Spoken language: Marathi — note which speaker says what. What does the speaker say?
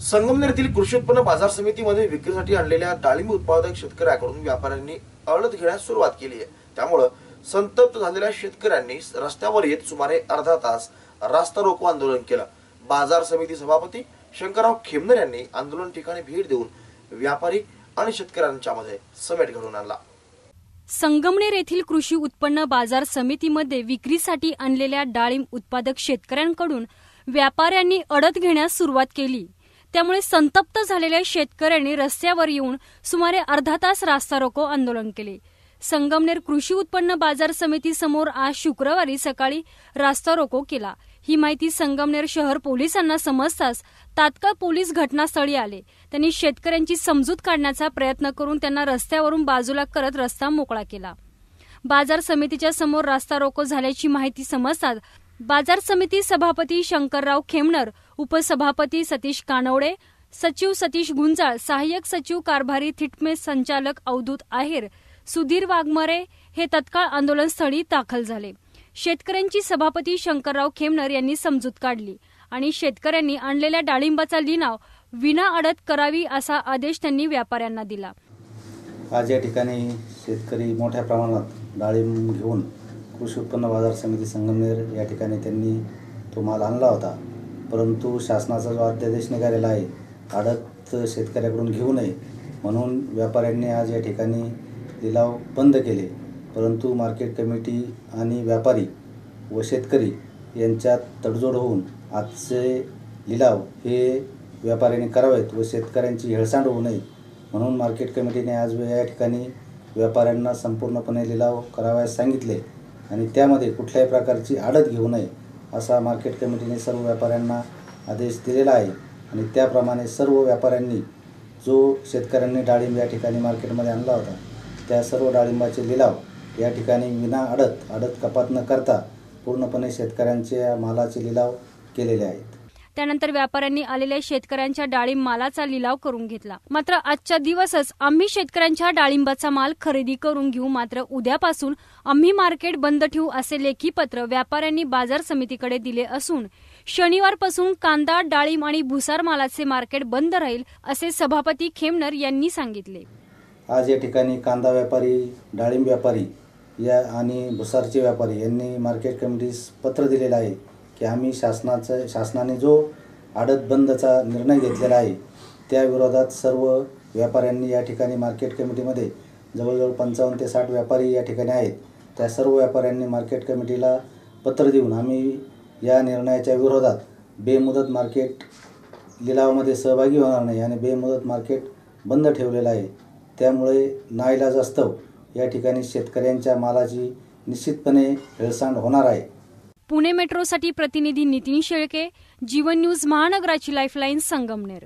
Speaker 1: संगमनेर येथील कृषी उत्पन्न बाजार समितीमध्ये विक्रीसाठी आणलेल्या डाळिंब उत्पादक शेतकऱ्याकडून व्यापाऱ्यांनी अळद घेण्यास सुरुवात केली आहे. त्यामुळं संतप्त झालेल्या शेतकऱ्यांनी रस्त्यावर येत सुमारे अर्धा तास रास्ता रोको आंदोलन केलं. बाजार समिती सभापती शंकरराव खेमनर यांनी आंदोलन ठिकाणी भेट देऊन व्यापारी आणि शेतकऱ्यांच्या मध्ये समेट घडवून आणला.
Speaker 2: संगमनेर येथील कृषी उत्पन्न बाजार समितीमध्ये विक्रीसाठी आणलेल्या डाळिंब उत्पादक शेतकऱ्यांकडून व्यापाऱ्यांनी अडत घेण्यास सुरुवात केली. त्यामुळे संतप्त झालेल्या शेतकऱ्यांनी रस्त्यावर येऊन सुमारे अर्धा तास रास्ता रोको आंदोलन केले. संगमनेर कृषी उत्पन्न बाजार समिती समोर आज शुक्रवारी सकाळी रास्ता रोको केला. ही माहिती संगमनेर शहर पोलिसांना समजताच तात्काळ पोलीस घटनास्थळी आले. त्यांनी शेतकऱ्यांची समजूत काढण्याचा प्रयत्न करून त्यांना रस्त्यावरून बाजूला करत रस्ता मोकळा केला. बाजार समितीच्या समोर रास्ता रोको झाल्याची माहिती समजताच बाजार समिती सभापती शंकरराव खेमणर उपसभापती सतीश कानवडे सचिव सतीश गुंजाळ सहाय्यक सचिव कारभारी थिटमे संचालक अवधूत आहेर सुधीर वाघमरे हे तत्काळ आंदोलनस्थळी दाखल झाले. शेतकऱ्यांची सभापती शंकरराव खेमनर यांनी समजूत काढली आणि शेतकऱ्यांनी आणलेल्या डाळिंबाचा लिलाव विना अडत करावी असा आदेश त्यांनी व्यापाऱ्यांना दिला.
Speaker 3: आज या ठिकाणी शेतकरी मोठ्या प्रमाणात डाळिंब घेऊन कृषी उत्पन्न बाजार समिती संगमनेर या ठिकाणी त्यांनी तो माल आणला होता. परंतु शासनाचा जो अध्यादेश निघालेला आहे आडत शेतकऱ्याकडून घेऊ नये म्हणून व्यापाऱ्यांनी आज या ठिकाणी लिलाव बंद केले. परंतु मार्केट कमिटी आणि व्यापारी व शेतकरी यांच्यात तडजोड होऊन आजचे लिलाव हे व्यापाऱ्यांनी करावेत व शेतकऱ्यांची हेळसांड होऊ नये म्हणून मार्केट कमिटीने आज या ठिकाणी व्यापाऱ्यांना संपूर्णपणे लिलाव करावयास सांगितले आणि त्यामध्ये कुठल्याही प्रकारची आडत घेऊ नये. असा मार्केट कमिटीने सर्व व्यापाऱ्यांना आदेश दिलेला आहे. आणि त्याप्रमाणे सर्व व्यापाऱ्यांनी जो शेतकऱ्यांनी डाळिंब या ठिकाणी मार्केटमध्ये आणला होता त्या सर्व डाळिंबाचे लिलाव या ठिकाणी विना अडत अडत कपात न करता पूर्णपणे शेतकऱ्यांच्या मालाचे लिलाव केलेले आहेत.
Speaker 2: त्यानंतर व्यापाऱ्यांनी आलेल्या शेतकऱ्यांच्या डाळिंब मालाचा लिलाव करून घेतला. मात्र आजच्या दिवसच आम्ही शेतकऱ्यांच्या डाळिंबाचा माल खरेदी करून घेऊ मात्र उद्यापासून आम्ही मार्केट बंद ठेवू असे लेखी पत्र व्यापाऱ्यांनी बाजार समितीकडे दिले असून शनिवारपासून कांदा डाळिंब आणि भुसार मालाचे मार्केट बंद राहील असे सभापती खेमनर यांनी सांगितले.
Speaker 3: आज या ठिकाणी कांदा व्यापारी डाळिंब व्यापारी या आणि भुसारचे व्यापारी यांनी मार्केट कमिटीस पत्र दिलेलं आहे. की आम्ही शासनाचं शासनाने जो आडत बंदचा निर्णय घेतलेला आहे त्या विरोधात सर्व व्यापाऱ्यांनी या ठिकाणी मार्केट कमिटीमध्ये जवळजवळ पंचावन्न ते साठ व्यापारी या ठिकाणी आहेत. त्या सर्व व्यापाऱ्यांनी मार्केट कमिटीला पत्र देऊन आम्ही या निर्णयाच्या विरोधात बेमुदत मार्केट लिलावामध्ये सहभागी होणार नाही आणि बेमुदत मार्केट बंद ठेवलेलं आहे. त्यामुळे नाईलाजास्तव या ठिकाणी शेतकऱ्यांच्या मालाची निश्चितपणे हेळसांड होणार आहे.
Speaker 2: पुणे मेट्रोसाठी प्रतिनिधी नितीन शेळके जीवन न्यूज महानगराची लाईफलाईन संगमनेर.